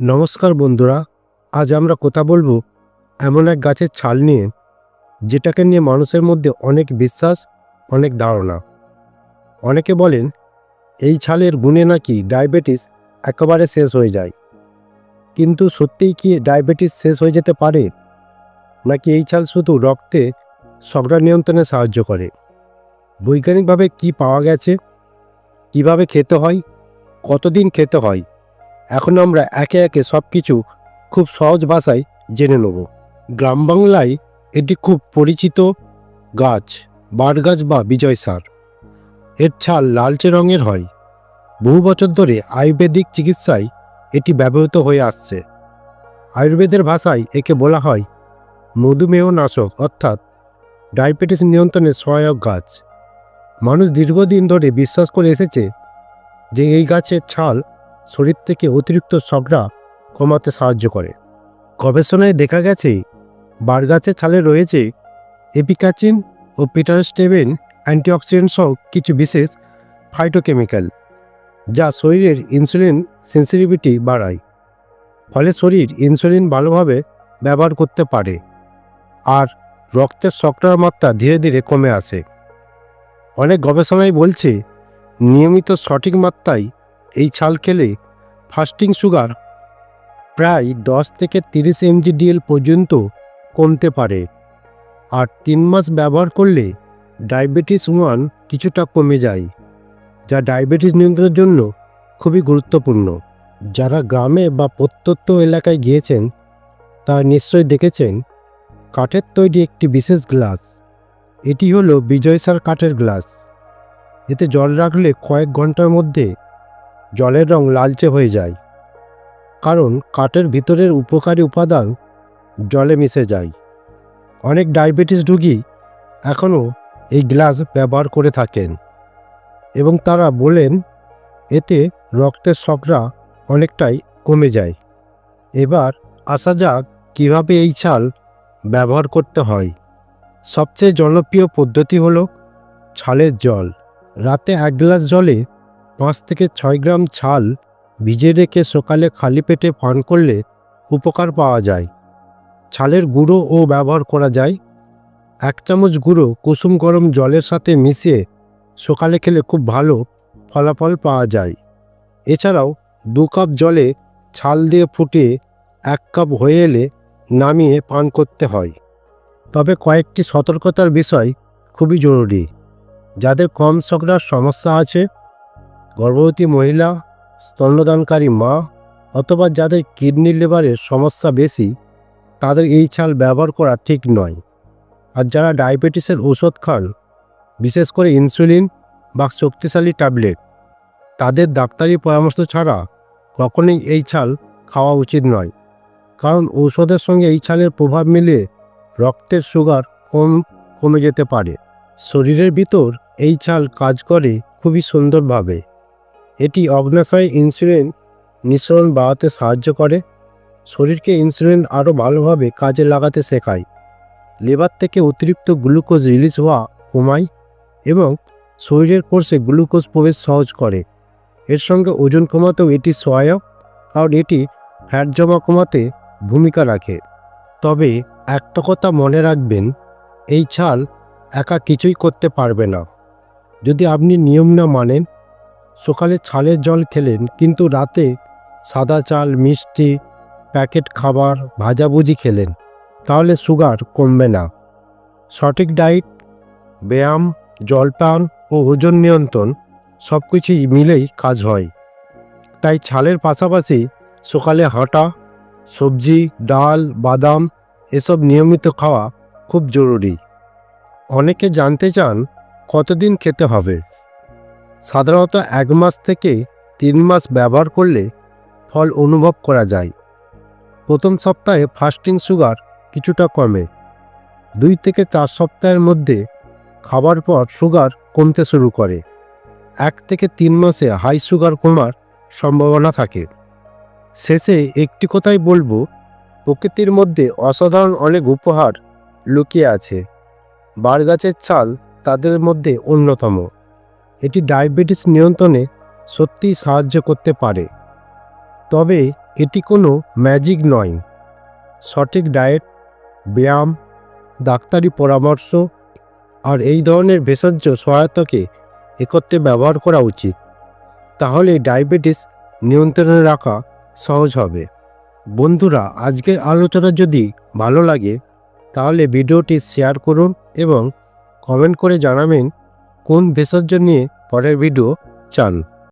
নমস্কার বন্ধুরা, আজ আমরা কথা বলব এমন এক গাছের ছাল নিয়ে, যেটাকে নিয়ে মানুষের মধ্যে অনেক বিশ্বাস, অনেক ধারণা। অনেকে বলেন, এই ছালের গুণে নাকি ডায়াবেটিস একেবারে শেষ হয়ে যায়। কিন্তু সত্যিই কি ডায়াবেটিস শেষ হয়ে যেতে পারে? নাকি এই ছাল শুধু রক্তে সগড়া নিয়ন্ত্রণে সাহায্য করে? বৈজ্ঞানিকভাবে কি পাওয়া গেছে? কীভাবে খেতে হয়? কতদিন খেতে হয়? এখন আমরা একে একে সব কিছু খুব সহজ ভাষায় জেনে নেব। গ্রাম বাংলায় এটি খুব পরিচিত গাছ, বারগাছ বা বিজয় সার। এর ছাল লালচে রঙের হয়। বহু বছর ধরে আয়ুর্বেদিক চিকিৎসায় এটি ব্যবহৃত হয়ে আসছে। আয়ুর্বেদের ভাষায় একে বলা হয় মধুমেহ নাশক অর্থাৎ ডায়াবেটিস নিয়ন্ত্রণে সহায়ক গাছ। মানুষ দীর্ঘদিন ধরে বিশ্বাস করে এসেছে যে এই গাছের ছাল শরীর থেকে অতিরিক্ত সগড়া কমাতে সাহায্য করে। গবেষণায় দেখা গেছে বারগাছের ছালে রয়েছে এপিকাচিন ও পিটারস্টেবেন অ্যান্টিঅক্সিডেন্ট সহ কিছু বিশেষ ফাইটোকেমিক্যাল, যা শরীরের ইনসুলিন সেন্সিটিভিটি বাড়ায়। ফলে শরীর ইনসুলিন ভালোভাবে ব্যবহার করতে পারে আর রক্তের শকটার মাত্রা ধীরে ধীরে কমে আসে। অনেক গবেষণায় বলছে, নিয়মিত সঠিক মাত্রায় এই ছাল খেলে ফাস্টিং সুগার প্রায় দশ থেকে তিরিশ এমজিডিএল পর্যন্ত কমতে পারে। আর তিন মাস ব্যবহার করলে ডায়াবেটিস ওয়ান কিছুটা কমে যায়, যা ডায়াবেটিস নিয়ন্ত্রণের জন্য খুবই গুরুত্বপূর্ণ। যারা গ্রামে বা প্রত্যন্ত এলাকায় গিয়েছেন, তারা নিশ্চয়ই দেখেছেন, কাঠের তৈরি একটি বিশেষ গ্লাস এটি হলো বিজয়সার কাঠের গ্লাস এতে জল রাখলে কয়েক ঘণ্টার মধ্যে জলের রং লালচে হয়ে যায়। কারণ কাঠের ভিতরের উপকারী উপাদান জলে মিশে যায়। অনেক ডায়াবেটিস রুগী এখনও এই গ্লাস ব্যবহার করে থাকেন এবং তারা বলেন, এতে রক্তের শকরা অনেকটাই কমে যায়। এবার আসা যাক কীভাবে এই ছাল ব্যবহার করতে হয়। সবচেয়ে জনপ্রিয় পদ্ধতি হলো ছালের জল। রাতে এক গ্লাস জলে পাঁচ থেকে ছয় গ্রাম ছাল ভিজে রেখে সকালে খালি পেটে পান করলে উপকার পাওয়া যায়। ছালের গুঁড়ো ও ব্যবহার করা যায়। এক চামচ গুঁড়ো কুসুম গরম জলের সাথে মিশিয়ে সকালে খেলে খুব ভালো ফলাফল পাওয়া যায়। এছাড়াও দু কাপ জলে ছাল দিয়ে ফুটিয়ে এক কাপ হয়ে এলে নামিয়ে পান করতে হয়। তবে কয়েকটি সতর্কতার বিষয় খুবই জরুরি। যাদের কম শকরার সমস্যা আছে গর্ভবতী মহিলা, স্তন্যদানকারী মা অথবা যাদের কিডনি লিভারের সমস্যা বেশি, তাদের এই ছাল ব্যবহার করা ঠিক নয়। আর যারা ডায়াবেটিসের ওষুধ খান, বিশেষ করে ইনসুলিন বা শক্তিশালী ট্যাবলেট, তাদের ডাক্তারি পরামর্শ ছাড়া কখনোই এই ছাল খাওয়া উচিত নয়। কারণ ঔষধের সঙ্গে এই ছালের প্রভাব মিলে রক্তের সুগার কম কমে যেতে পারে। শরীরের ভিতর এই ছাল কাজ করে খুবই সুন্দরভাবে। এটি অগ্নাশয় ইনসুলিন নিঃসরণ বাড়াতে সাহায্য করে। শরীরকে ইনসুলিন আরও ভালোভাবে কাজে লাগাতে শেখায়। লেবার থেকে অতিরিক্ত গ্লুকোজ রিলিজ হওয়া কমায় এবং শরীরের কোর্সে গ্লুকোজ প্রবেশ সহজ করে। এর সঙ্গে ওজন কমাতেও এটি সহায়ক, কারণ এটি ফ্যাট জমা কমাতে ভূমিকা রাখে। তবে একটা কথা মনে রাখবেন, এই ছাল একা কিছুই করতে পারবে না। যদি আপনি নিয়ম না মানেন সকালে ছালের জল খেলেন, কিন্তু রাতে সাদা চাল, মিষ্টি, প্যাকেট খাবার, ভাজাভুজি খেলেন। তাহলে সুগার কমবে না। সঠিক ডায়েট, ব্যায়াম, জলপান ও ওজন নিয়ন্ত্রণ সব কিছুই মিলেই কাজ হয়। তাই ছালের পাশাপাশি সকালে হাঁটা সবজি, ডাল, বাদাম এসব নিয়মিত খাওয়া খুব জরুরি। অনেকে জানতে চান কতদিন খেতে হবে। সাধারণত এক মাস থেকে তিন মাস ব্যবহার করলে ফল অনুভব করা যায়। প্রথম সপ্তাহে ফাস্টিং সুগার কিছুটা কমে। দুই থেকে চার সপ্তাহের মধ্যে খাবার পর সুগার কমতে শুরু করে। এক থেকে তিন মাসে হাই সুগার কমার সম্ভাবনা থাকে। শেষে একটি কথাই বলব, প্রকৃতির মধ্যে অসাধারণ অনেক উপহার লুকিয়ে আছে। বারগাছের ছাল তাদের মধ্যে অন্যতম। এটি ডায়াবেটিস নিয়ন্ত্রণে সত্যিই সাহায্য করতে পারে। তবে এটি কোনো ম্যাজিক নয়। সঠিক ডায়েট, ব্যায়াম, ডাক্তারি পরামর্শ আর এই ধরনের ভেষজ সহায়তাকে একত্রে ব্যবহার করা উচিত। তাহলে ডায়াবেটিস নিয়ন্ত্রণে রাখা সহজ হবে। বন্ধুরা, আজকের আলোচনা যদি ভালো লাগে, তাহলে ভিডিওটি শেয়ার করুন এবং কমেন্ট করে জানাবেন কোন ভেষজ নিয়ে পরের ভিডিও চান।